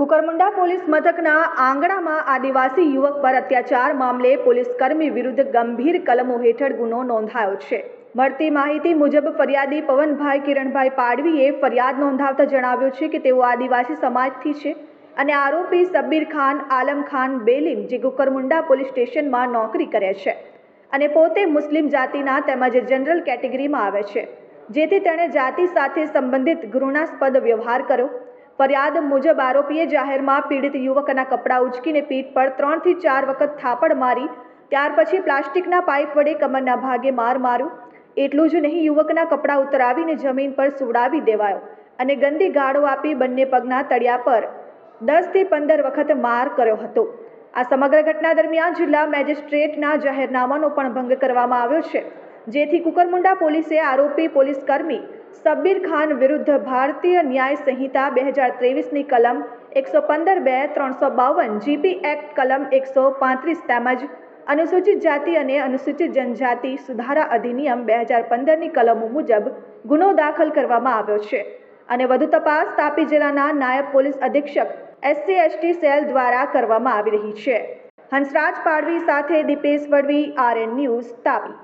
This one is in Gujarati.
કુકરમુંડા પોલીસ મથકના આંગણામાં આદિવાસી યુવક પર અત્યાચાર મામલે પોલીસ કર્મી વિરુદ્ધ ગંભીર કલમો હેઠળ ગુનો નોંધાયો છે. મળતી માહિતી મુજબ ફરિયાદી પવનભાઈ કિરણભાઈ પાડવીએ ફરિયાદ નોંધાવતા જણાવ્યું છે કે તેઓ આદિવાસી સમાજથી છે અને આરોપી સબ્બીર ખાન, આલમ ખાન, બેલીમ જે કુકરમુંડા પોલીસ સ્ટેશનમાં નોકરી કરે છે અને પોતે મુસ્લિમ જાતિના તેમજ જનરલ કેટેગરીમાં આવે છે. જેથી તેણે જાતિ સાથે સંબંધિત ઘૃણાસ્પદ વ્યવહાર કર્યો. ફરિયાદ મુજબ આરોપીએ જાહેરમાં પીડિત યુવકના કપડાં ઉચકીને પીઠ પર ત્રણથી ચાર વખત થાપડ મારી, ત્યાર પછી પ્લાસ્ટિકના પાઇપ વડે કમરના ભાગે માર માર્યું. એટલું જ નહીં, યુવકના કપડાં ઉતરાવીને જમીન પર સુડાવી દેવાયો અને ગંદી ગાળો આપી બંને પગના તળિયા પર દસથી પંદર વખત માર કર્યો હતો. આ સમગ્ર ઘટના દરમિયાન જિલ્લા મેજિસ્ટ્રેટના જાહેરનામાનો પણ ભંગ કરવામાં આવ્યો છે. જેથી કુકરમુંડા પોલીસે આરોપી પોલીસ કર્મી સબ્બીર ખાન વિરુદ્ધ ભારતીય ન્યાય સંહિતા બે હજાર ત્રેવીસની કલમ એકસો પંદર બે ત્રણસો બાવન, જીપી એક્ટ કલમ એકસો પાંત્રીસ તેમજ અનુસૂચિત જાતિ અને અનુસૂચિત જનજાતિ સુધારા અધિનિયમ બે હજાર પંદરની કલમો મુજબ ગુનો દાખલ કરવામાં આવ્યો છે. અને વધુ તપાસ તાપી જિલ્લાના નાયબ પોલીસ અધિક્ષક, એસસી એસટી સેલ દ્વારા કરવામાં આવી રહી છે. હંસરાજ પાડવી સાથે દીપેશ વડવી, આરએન ન્યૂઝ તાપી.